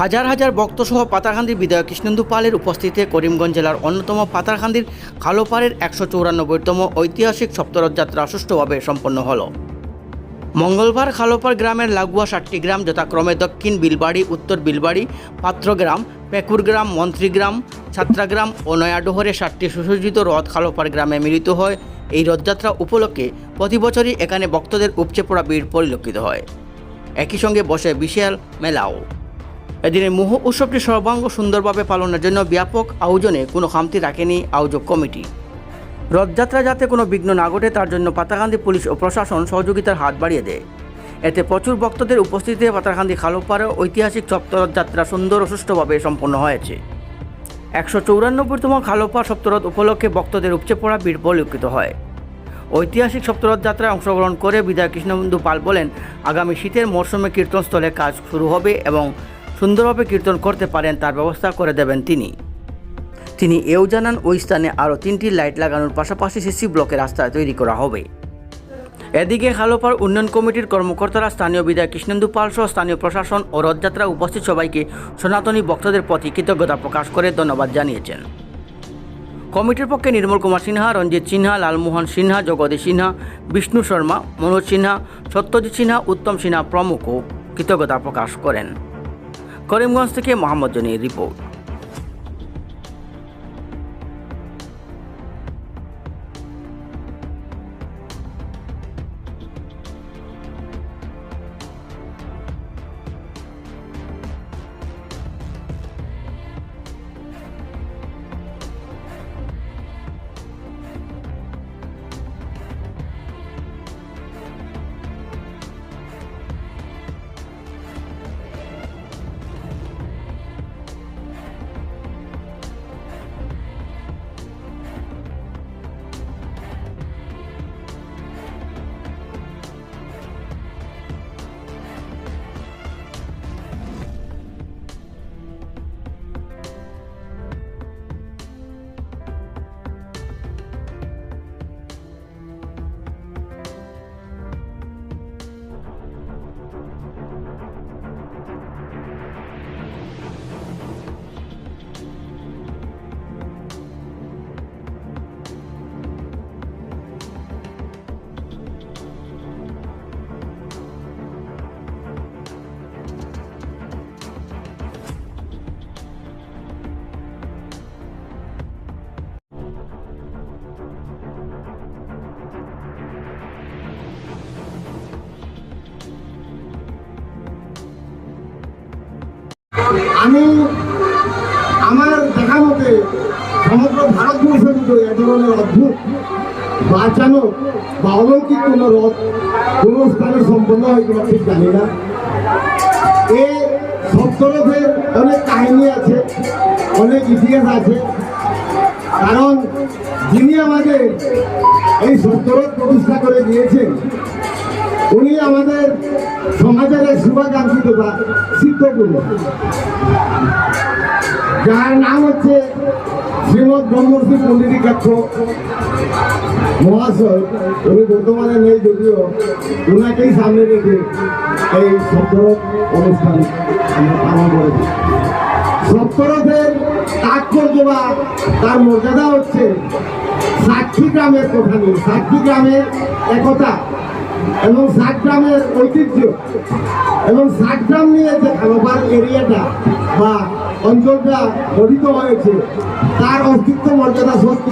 হাজার হাজার ভক্তসহ পাতারকান্দির বিধায়ক কৃষ্ণেন্দু পালের উপস্থিতিতে করিমগঞ্জ জেলার অন্যতম পাতারকান্দির খালোপাড়ের একশো চৌরানব্বইতম ঐতিহাসিক সপ্তরথযাত্রা সুষ্ঠুভাবে সম্পন্ন হলো। মঙ্গলবার খালোপাড় গ্রামের লাগোয়া সাতটি গ্রাম যথাক্রমে দক্ষিণ বিলবাড়ি, উত্তর বিলবাড়ি, পাত্রগ্রাম পেকুরগ্রাম মন্ত্রীগ্রাম, ছাত্রাগ্রাম ও নয়াডোহরে সাতটি সুসজ্জিত রথ খালোপাড় গ্রামে মিলিত হয়। এই রথযাত্রা উপলক্ষে প্রতি বছরই এখানে ভক্তদের উপচে পড়া ভিড় পরিলক্ষিত হয়। একই সঙ্গে বসে বিশাল মেলাও। এদিনের মুহ উৎসবটি সর্বাঙ্গ সুন্দরভাবে পালনের জন্য ব্যাপক আয়োজনে কোনো খামতি রাখেনি আয়োজক কমিটি। রথযাত্রা যাতে কোনো বিঘ্ন না ঘটে, তার জন্য পাতাকান্দি পুলিশ ও প্রশাসন সহযোগিতার হাত বাড়িয়ে দেয়। এতে প্রচুর ভক্তদের উপস্থিতিতে পাতাকান্দি খালোপাড়ে ঐতিহাসিক সপ্তরথযাত্রা সুন্দর ও সুষ্ঠুভাবে সম্পন্ন হয়েছে। একশো চৌরানব্বইতম খালোপা সপ্তরথ উপলক্ষে ভক্তদের উপচে পড়া ভিড় পরিলক্ষিত হয়। ঐতিহাসিক সপ্তরথ যাত্রায় অংশগ্রহণ করে বিধায়ক কৃষ্ণবন্ধু পাল বলেন, আগামী শীতের মরশুমে কীর্তনস্থলে কাজ শুরু হবে এবং সুন্দরভাবে কীর্তন করতে পারেন, তার ব্যবস্থা করে দেবেন তিনি। তিনি এও জানান, ওই স্থানে আরও তিনটি লাইট লাগানোর পাশাপাশি সিসি ব্লকের রাস্তা তৈরি করা হবে। এদিকে খালোপাড় উন্নয়ন কমিটির কর্মকর্তারা স্থানীয় বিধায়ক কৃষ্ণেন্দু পাল সহ স্থানীয় প্রশাসন ও রথযাত্রা উপস্থিত সবাইকে সনাতনী ভক্তদের প্রতি কৃতজ্ঞতা প্রকাশ করে ধন্যবাদ জানিয়েছেন। কমিটির পক্ষে নির্মল কুমার সিনহা, রঞ্জিত সিনহা, লালমোহন সিনহা, জগদীশ সিনহা, বিষ্ণু শর্মা, মনোজ সিনহা, সত্যজিৎ সিনহা, উত্তম সিনহা প্রমুখ কৃতজ্ঞতা প্রকাশ করেন। করিমগঞ্জ থেকে মোহাম্মদ জনির রিপোর্ট। আমি আমার দেখা মতে সমগ্র ভারতবর্ষের ভিতরে এ ধরনের অদ্ভুত বাঁচানো বা অলৌকিক কোনো রথ, কোন স্থানে সম্পন্ন হয় কিনা ঠিক জানি না। এ সপ্তরথের অনেক কাহিনী আছে, অনেক ইতিহাস আছে। কারণ যিনি আমাদের এই সপ্তরথ প্রতিষ্ঠা করে দিয়েছেন, উনি আমাদের সমাজের শুভাকাঙ্ক্ষিত বা শিক্ষকগুলো যার নাম হচ্ছে শ্রীমৎ ব্রহ্মশ্রী পণ্ডিতিকাক্ষ মহাশয় উনি বর্তমানে নেই যদিও ওনাকেই সামনে রেখে এই সপ্তরথ অনুষ্ঠান আমরা পালন করেছি। সপ্তরথের তাৎপর্য বা তার মর্যাদা হচ্ছে সাক্ষী গ্রামের কথা নেই সাক্ষী গ্রামের একতা এবং সাত গ্রামের ঐতিহ্য। এবং সাত গ্রাম নিয়ে যে খালোবার এরিয়াটা বা অঞ্চলটা গঠিত হয়েছে, তার অস্তিত্ব মর্যাদা সত্যি